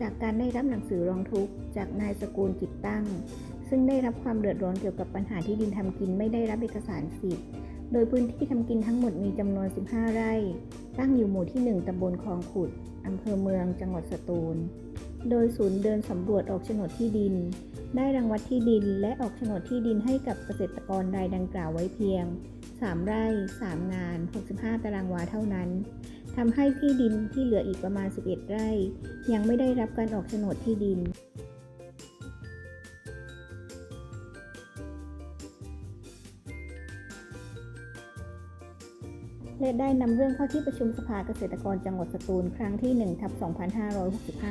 จากการได้รับหนังสือร้องทุกข์จากนายสกุลจิตตั้ง ซึ่งได้รับความเดือดร้อนเกี่ยวกับปัญหาที่ดินทำกินไม่ได้รับเอกสารสิทธิ์ โดยพื้นที่ทำกินทั้งหมดมีจำนวน 15 ไร่ ตั้งอยู่หมู่ที่ 1ตำบลคลองขุดอำเภอเมือง จังหวัดสตูล โดยศูนย์เดินสำรวจออกโฉนดที่ดิน ได้รังวัดที่ดินและออกโฉนดที่ดินให้กับเกษตรกรรายดังกล่าวไว้เพียง 3 ไร่ 3 งาน 65 ตารางวาเท่านั้น ทำให้ที่ดินที่เหลืออีกประมาณ 11 ไร่ ยังไม่ได้รับการออกโฉนดที่ดิน และได้นำเรื่องเข้าที่ประชุมสภาเกษตรกรจังหวัดสตูลครั้งที่1ทับ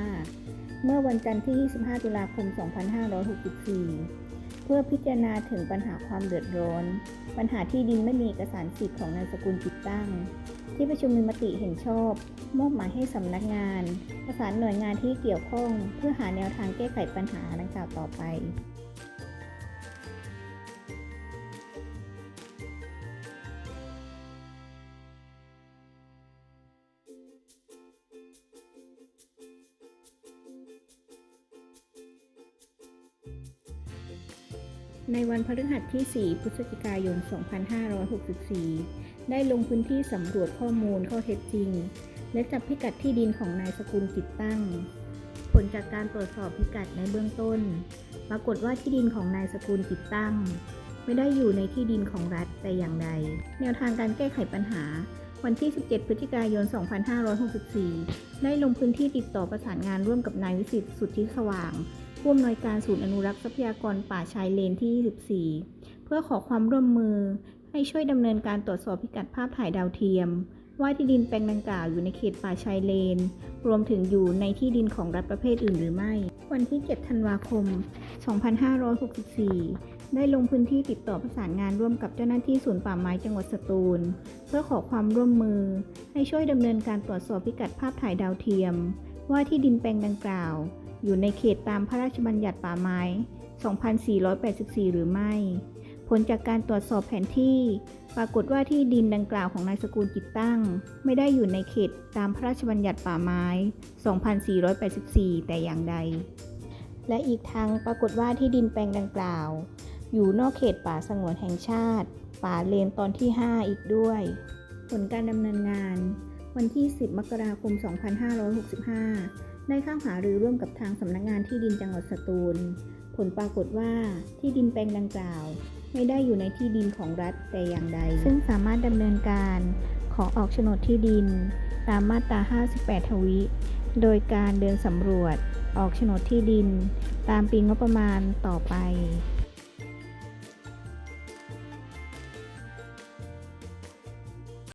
2565 เมื่อวันจันทร์ที่ 25 ตุลาคม 2564 เพื่อพิจารณาถึงปัญหาความเดือดร้อน ปัญหาที่ดินไม่มีเอกสารสิทธิ์ของนายสกุลจิตตั้ง ที่ประชุมมีมติเห็นชอบ มอบหมายให้สำนักงาน ประสานหน่วยงานที่เกี่ยวข้อง เพื่อหาแนวทางแก้ไขปัญหาดังกล่าวต่อไป ในวันพฤหัสที่ 4 พฤศจิกายน 2564 ได้ลงพื้นที่สำรวจข้อมูลข้อเท็จจริง และจับพิกัดที่ดินของนายสกุลจิตตั้ง ผลจากการตรวจสอบพิกัดในเบื้องต้น ปรากฏว่าที่ดินของนายสกุลจิตตั้ง ไม่ได้อยู่ในที่ดินของรัฐแต่อย่างใด แนวทางการแก้ไขปัญหา วันที่ 17 พฤศจิกายน 2564 ได้ลงพื้นที่ติดต่อประสานงานร่วมกับนายวิสิตสุทธิสว่าง ผู้อำนวยการศูนย์อนุรักษ์ทรัพยากรป่าชายเลนที่ 24 เพื่อขอความร่วมมือให้ช่วยดำเนินการตรวจสอบพิกัดภาพถ่ายดาวเทียม ว่าที่ดินแปลงดังกล่าวอยู่ในเขตป่าชายเลน รวมถึงอยู่ในที่ดินของรัฐประเภทอื่นหรือไม่ วันที่ 7 ธันวาคม 2564 ได้ลงพื้นที่ติดต่อประสานงานร่วมกับเจ้าหน้าที่ศูนย์ป่าไม้จังหวัดสตูล เพื่อขอความร่วมมือ ให้ช่วยดำเนินการตรวจสอบพิกัดภาพถ่ายดาวเทียม ว่าที่ดินแปลงดังกล่าว อยู่ในเขตตามพระราชบัญญัติป่าไม้ 2484 หรือไม่ ผลจากการตรวจสอบแผนที่ ปรากฏว่าที่ดินดังกล่าวของนายสกุลจิตตั้ง ไม่ได้อยู่ในเขตตามพระราชบัญญัติป่าไม้ 2484 แต่อย่างใด และอีกทั้งปรากฏว่าที่ดินแปลงดังกล่าว อยู่นอกเขตป่าสงวนแห่งชาติ ป่าเลนตอนที่ 5 อีกด้วย ผลการดำเนินงานวันที่ 10 มกราคม 2565 ได้เข้าหารือร่วมกับทางสำนักงานที่ดินจังหวัดสตูล ผลปรากฏว่าที่ดินแปลงดังกล่าว ไม่ได้อยู่ในที่ดินของรัฐแต่อย่างใด ซึ่งสามารถดำเนินการขอออกโฉนดที่ดิน ตามมาตรา 58 ทวิ โดยการเดินสำรวจออกโฉนดที่ดิน ตามปีงบประมาณต่อไป